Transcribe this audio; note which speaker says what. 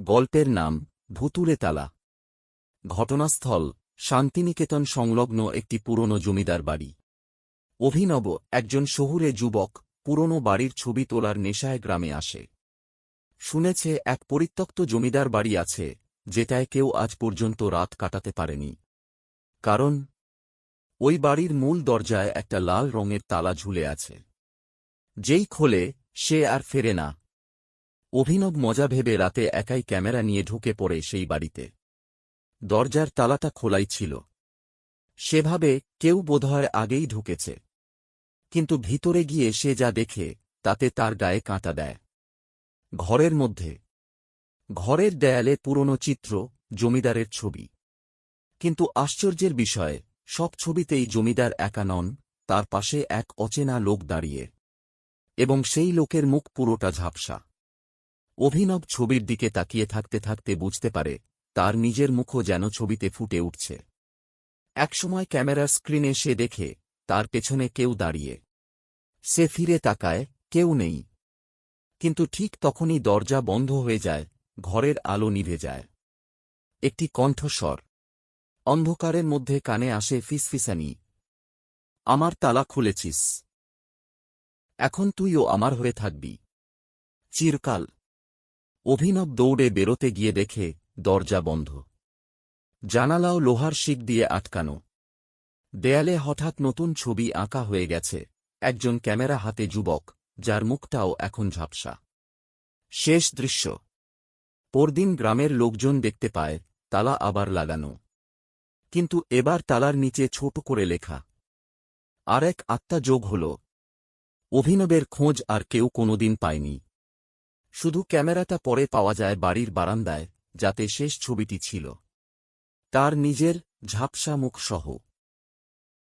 Speaker 1: গল্পের নাম ভুতুরে তালা। ঘটনাস্থল শান্তিনিকেতন সংলগ্ন একটি পুরনো জমিদার বাড়ি। অভিনব একজন শহুরে যুবক পুরনো বাড়ির ছবি তোলার নেশায় গ্রামে আসে। শুনেছে এক পরিত্যক্ত জমিদার বাড়ি আছে, যেটায় কেউ আজ পর্যন্ত রাত কাটাতে পারেনি। কারণ, ওই বাড়ির মূল দরজায় একটা লাল রঙের তালা ঝুলে আছে। যেই খোলে সে আর ফেরে না। অভিনব মজা ভেবে রাতে একাই ক্যামেরা নিয়ে ঢুকে পড়ে সেই বাড়িতে। দরজার তালাটা খোলাই ছিল। সেভাবে কেউ বোধহয় আগেই ঢুকেছে। কিন্তু ভিতরে গিয়ে সে যা দেখে, তাতে তার গায়ে কাঁটা দেয়। ঘরের মধ্যে। ঘরের দেয়ালে পুরনো চিত্র, জমিদারের ছবি। কিন্তু আশ্চর্যের বিষয়, সব ছবিতেই জমিদার একা নন, তার পাশে এক অচেনা লোক দাঁড়িয়ে। এবং সেই লোকের মুখ পুরোটা ঝাপসা। অভিনব ছবির দিকে তাকিয়ে থাকতে থাকতে বুঝতে পারে, তার নিজের মুখও যেন ছবিতে ফুটে উঠছে। একসময় ক্যামেরার স্ক্রিনে সে দেখে, তার পেছনে কেউ দাঁড়িয়ে। সে ফিরে তাকায়, কেউ নেই। কিন্তু ঠিক তখনই দরজা বন্ধ হয়ে যায়, ঘরের আলো নিভে যায়। একটি কণ্ঠস্বর। অন্ধকারের মধ্যে কানে আসে ফিসফিসানি। আমার তালা খুলেছিস। এখন তুইও আমার হয়ে থাকবি। চিরকাল। অভিনব দৌড়ে বেরোতে গিয়ে দেখে দরজা বন্ধ। জানালাও লোহার শিক দিয়ে আটকানো। দেয়ালে হঠাৎ নতুন ছবি আঁকা হয়ে গেছে, একজন ক্যামেরা হাতে যুবক, যার মুখটাও এখন ঝাপসা। শেষ দৃশ্য। পরদিন গ্রামের লোকজন দেখতে পায়, তালা আবার লাগানো। কিন্তু এবার তালার নিচে ছোট করে লেখা। আর এক আত্মা যোগ হল। অভিনবের খোঁজ আর কেউ কোনোদিন পায়নি। শুধু ক্যামেরাটা পরে পাওয়া যায় বাড়ির বারান্দায়, যাতে শেষ ছবিটি ছিল। তার নিজের ঝাপসা মুখ সহ।